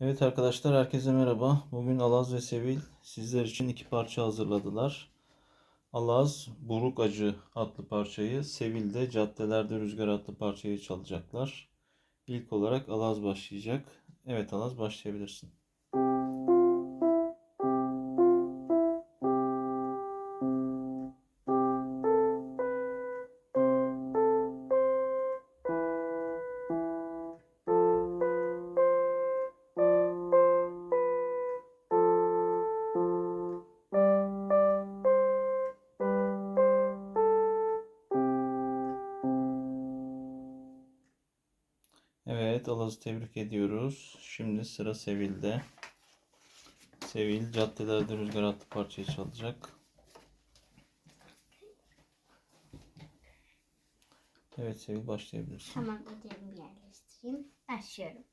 Evet arkadaşlar herkese merhaba. Bugün Alaz ve Sevil sizler için iki parça hazırladılar. Alaz Buruk Acı adlı parçayı, Sevil de Caddelerde Rüzgar adlı parçayı çalacaklar. İlk olarak Alaz başlayacak. Evet Alaz başlayabilirsin. Evet Alaz'ı tebrik ediyoruz. Şimdi sıra Sevil'de. Sevil Caddelerde Rüzgar adlı parçayı çalacak. Evet Sevil başlayabilirsin. Tamam ödevimi yerleştireyim. Başlıyorum.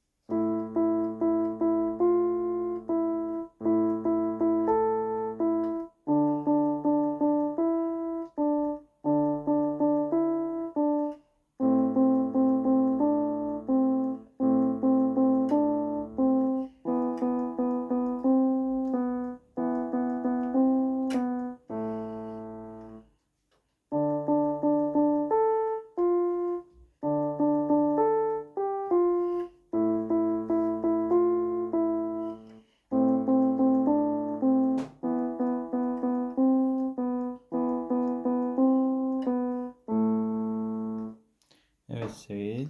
Evet Sevil.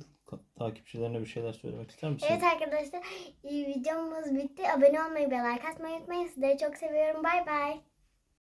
Takipçilerine bir şeyler söylemek ister misin? Evet arkadaşlar videomuz bitti. Abone olmayı ve like atmayı unutmayın. Sizleri çok seviyorum. Bay bay.